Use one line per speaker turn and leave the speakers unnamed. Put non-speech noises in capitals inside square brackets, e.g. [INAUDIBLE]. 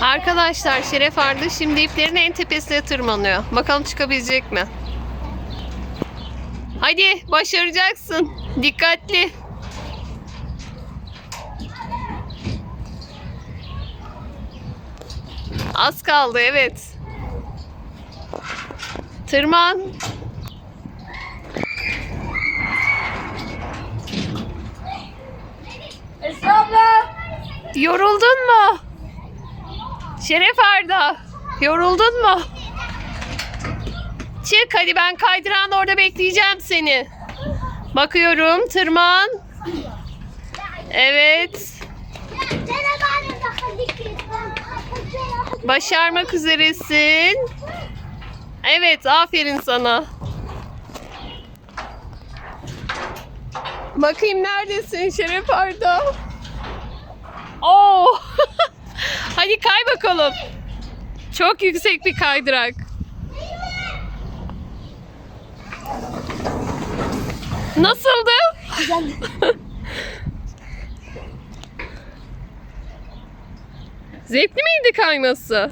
Arkadaşlar Şeref Arda şimdi iplerin en tepesine tırmanıyor. Bakalım çıkabilecek mi? Hadi başaracaksın. Dikkatli. Az kaldı evet. Tırman.
Esra abla.
Yoruldun mu? Şeref Arda. Yoruldun mu? Çık hadi ben kaydırağın orada bekleyeceğim seni. Bakıyorum tırman. Evet. Başarmak üzeresin. Evet aferin sana. Bakayım neredesin Şeref Arda? Hadi kay bakalım. Çok yüksek bir kaydırak. Nasıldı? [LAUGHS] Zevkli miydi kayması?